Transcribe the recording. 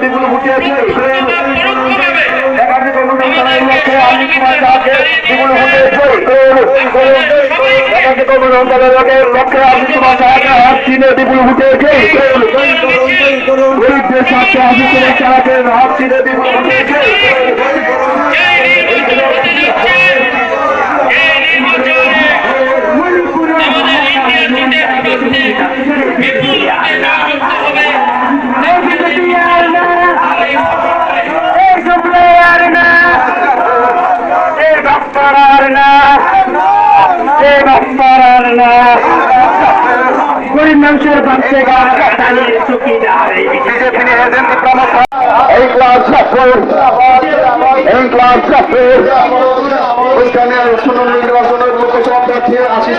বিপুল ভোটে জয়ী একাধিক অনুদান জানার লক্ষ্যে আমি কুমার দাসকে বিপুল ভোটে জয়ী করুন একাধিক অনুদান জানার লক্ষ্যে আমি কুমার দাসকে হাত চিনে বিপুল ভোটে জয়ী করুন গরিবদের স্বার্থে আমি কুমার দাসকে হাত চিনে বিপুল ভোটে বাচ্চা গাড়ি চুকিদার এই ক্লাস এই ক্লাস নির্বাচনের লোকসভা প্রার্থী ওইখানে আশিস